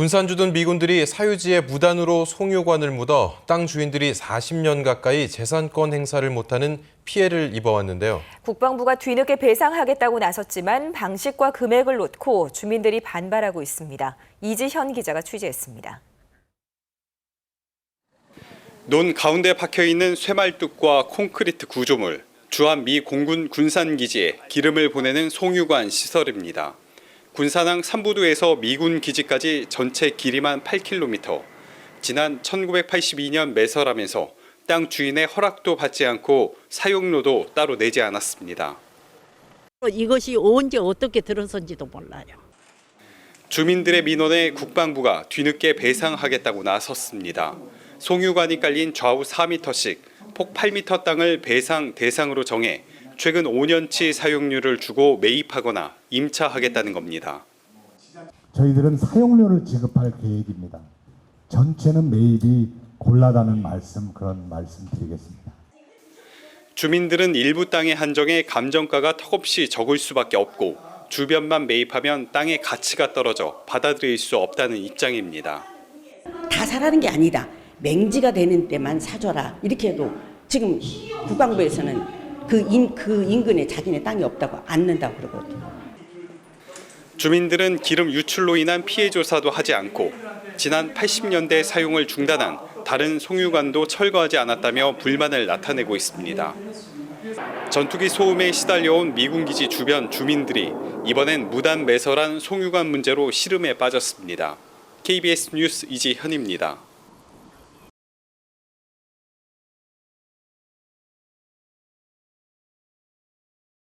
군산 주둔 미군들이 사유지에 무단으로 송유관을 묻어 땅 주인들이 40년 가까이 재산권 행사를 못하는 피해를 입어왔는데요. 국방부가 뒤늦게 배상하겠다고 나섰지만 방식과 금액을 놓고 주민들이 반발하고 있습니다. 이지현 기자가 취재했습니다. 논 가운데 박혀 있는 쇠말뚝과 콘크리트 구조물, 주한 미 공군 군산 기지에 기름을 보내는 송유관 시설입니다. 군산항 삼부두에서 미군 기지까지 전체 길이만 8km. 지난 1982년 매설하면서 땅 주인의 허락도 받지 않고 사용료도 따로 내지 않았습니다. 이것이 언제 어떻게 들어선지도 몰라요. 주민들의 민원에 국방부가 뒤늦게 배상하겠다고 나섰습니다. 송유관이 깔린 좌우 4m씩 폭 8m 땅을 배상 대상으로 정해 최근 5년치 사용료를 주고 매입하거나 임차하겠다는 겁니다. 저희들은 사용료를 지급할 계획입니다. 전체는 매입이 곤란하다는 말씀 그런 말씀 드리겠습니다. 주민들은 일부 땅의 한정에 감정가가 턱없이 적을 수밖에 없고 주변만 매입하면 땅의 가치가 떨어져 받아들일 수 없다는 입장입니다. 다 사라는 게 아니다. 맹지가 되는 때만 사줘라. 이렇게 해도 지금 국방부에서는 그, 인, 그 인근에 자기네 땅이 없다고 않는다고 그러거든요. 주민들은 기름 유출로 인한 피해 조사도 하지 않고 지난 80년대 사용을 중단한 다른 송유관도 철거하지 않았다며 불만을 나타내고 있습니다. 전투기 소음에 시달려온 미군 기지 주변 주민들이 이번엔 무단 매설한 송유관 문제로 시름에 빠졌습니다. KBS 뉴스 이지현입니다.